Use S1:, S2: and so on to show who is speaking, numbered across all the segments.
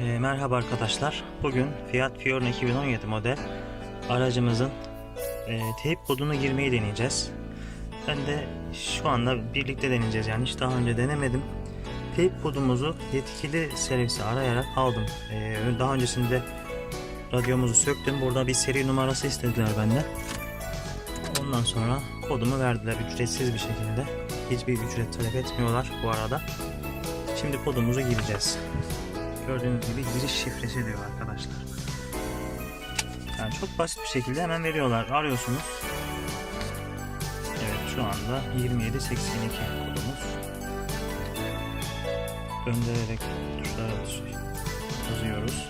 S1: Ee, merhaba arkadaşlar. Bugün Fiat Fiorino 2017 model aracımızın e, teyp kodunu girmeyi deneyeceğiz. Ben de şu anda birlikte deneyeceğiz yani hiç daha önce denemedim. Teyp kodumuzu yetkili servisi arayarak aldım. Ee, daha öncesinde radyomuzu söktüm. Burada bir seri numarası istediler benden. Ondan sonra kodumu verdiler ücretsiz bir şekilde. Hiçbir ücret talep etmiyorlar bu arada. Şimdi kodumuzu gireceğiz. Gördüğünüz gibi giriş şifresi diyor arkadaşlar. Yani çok basit bir şekilde hemen veriyorlar. Arıyorsunuz. Evet şu anda 2782 kodumuz. Döndürerek tuşlara yazıyoruz.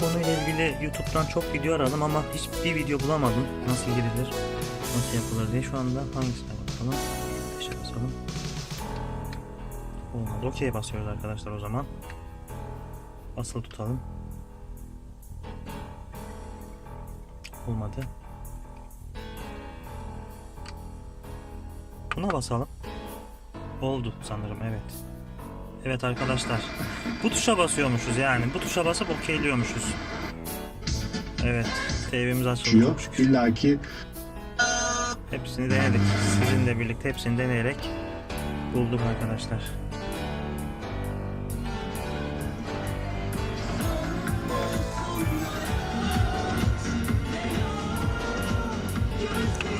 S1: Konuyla ilgili YouTube'dan çok video aradım ama hiçbir video bulamadım. Nasıl girilir, nasıl yapılır diye. Şu anda hangisine bakalım? Beşe basalım. Olmadı. Okey basıyoruz arkadaşlar o zaman. Asıl tutalım. Olmadı. Buna basalım. Oldu sanırım evet. Evet arkadaşlar. Bu tuşa basıyormuşuz yani. Bu tuşa basıp okeyliyormuşuz. Evet. TV'miz açıldı şükür.
S2: İlla ki
S1: Hepsini denedik. Sizinle birlikte hepsini deneyerek bulduk arkadaşlar.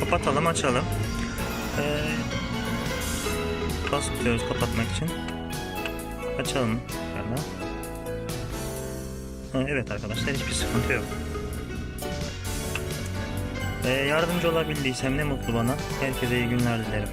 S1: Kapatalım açalım. Ee, bas tutuyoruz kapatmak için. Açalım. Hemen. Evet arkadaşlar hiçbir sıkıntı yok. Ee, yardımcı olabildiysem ne mutlu bana. Herkese iyi günler dilerim.